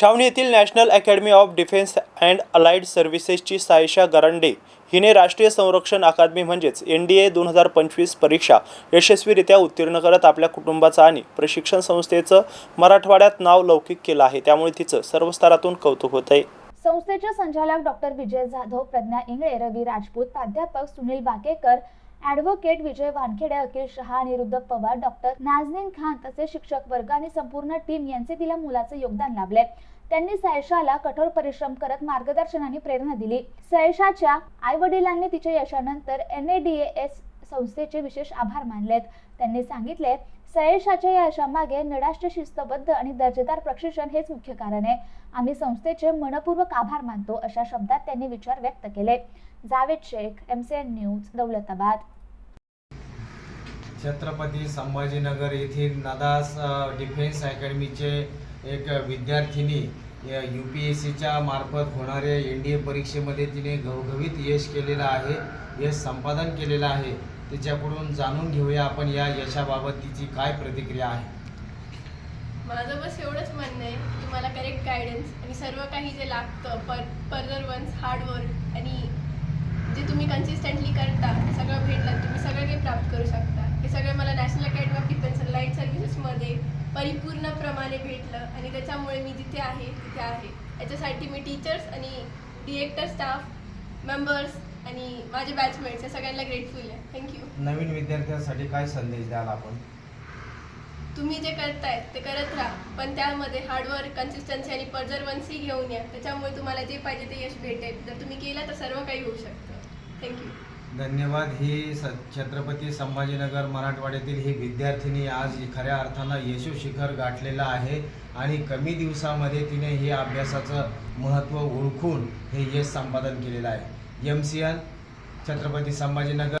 छावणी येथील national academy of defence and allied सर्व्हिसेसची Sayyeshaa Garande हिने राष्ट्रीय संरक्षण अकादमी म्हणजेच एन डी ए दोन हजार पंचवीस परीक्षा यशस्वीरित्या उत्तीर्ण करत आपल्या कुटुंबाचं आणि प्रशिक्षण संस्थेचं मराठवाड्यात नाव लौकिक केलं आहे. त्यामुळे तिचं सर्व स्तरातून कौतुक होत आहे संस्थेचे संचालक डॉक्टर विजय जाधव प्रज्ञा इंगळे रवी राजपूत प्राध्यापक सुनील बाकेकर ॲडव्होकेट विजय वानखेडे अखिल शहा अनिरुद्ध पवार डॉक्टर नाझनीन खान तसेच शिक्षक वर्ग आणि संपूर्ण टीम यांचे तिला मुलाचे योगदान लाभले. त्यांनी सयशाला कठोर परिश्रम करत मार्गदर्शन आणि प्रेरणा दिली. सयशाच्या आई वडिलांनी तिच्या यशानंतर एन ए डी एस संस्थेचे विशेष आभार मानलेत. त्यांनी सांगितले सयशाच्या या यशामागे निराष्ट्र शिस्तबद्ध आणि दर्जेदार प्रशिक्षण हेच मुख्य कारण आहे. आम्ही संस्थेचे मनपूर्वक आभार मानतो अशा शब्दात त्यांनी विचार व्यक्त केले. Javed Shaikh M C N news Daulatabad. Chhatrapati Sambhajinagar येथील नदास डिफेन्स अकॅडमीचे एक विद्यार्थिनी यू पी एस सीच्या मार्फत होणाऱ्या एन डी ए परीक्षेमध्ये तिने घवघवीत यश केलेलं आहे यश संपादन केलेलं आहे. तिच्याकडून जाणून घेऊया आपण या यशाबाबत तिची काय प्रतिक्रिया आहे. माझं बस एवढंच म्हणणं आहे की मला करेक्ट गायडन्स आणि सर्व काही जे लागतं पर परदरवन्स हार्डवर्क आणि जे तुम्ही कन्सिस्टंटली करता ते सगळं भेटलं तुम्ही सगळं काही प्राप्त करू शकता हे सगळं मला national academy of defence allied सर्व्हिसेसमध्ये परिपूर्णप्रमाणे भेटलं आणि त्याच्यामुळे मी जिथे आहे तिथे आहे. याच्यासाठी मी टीचर्स आणि डिरेक्टर स्टाफ मेंबर्स आणि माझे बॅचमेट्स या सगळ्यांना ग्रेटफुल आहे. थँक्यू नवीन विद्यार्थ्यांसाठी काय संदेश द्याल आपण? तुम्ही जे करतायत ते करत राहा. पण त्यामध्ये हार्डवर्क कन्सिस्टन्सी आणि परजर्वन्सी घेऊन या. त्याच्यामुळे तुम्हाला जे पाहिजे ते यश भेटेल. जर तुम्ही केलं तर सर्व काही होऊ शकतं. थँक्यू धन्यवाद. ही स छत्रपती संभाजीनगर मराठवाड्यातील ही विद्यार्थिनी आज खऱ्या अर्थानं यशू शिखर गाठलेलं आहे आणि कमी दिवसामध्ये तिने हे अभ्यासाचं महत्त्व ओळखून हे यश संपादन केलेलं आहे. M C N Chhatrapati Sambhajinagar.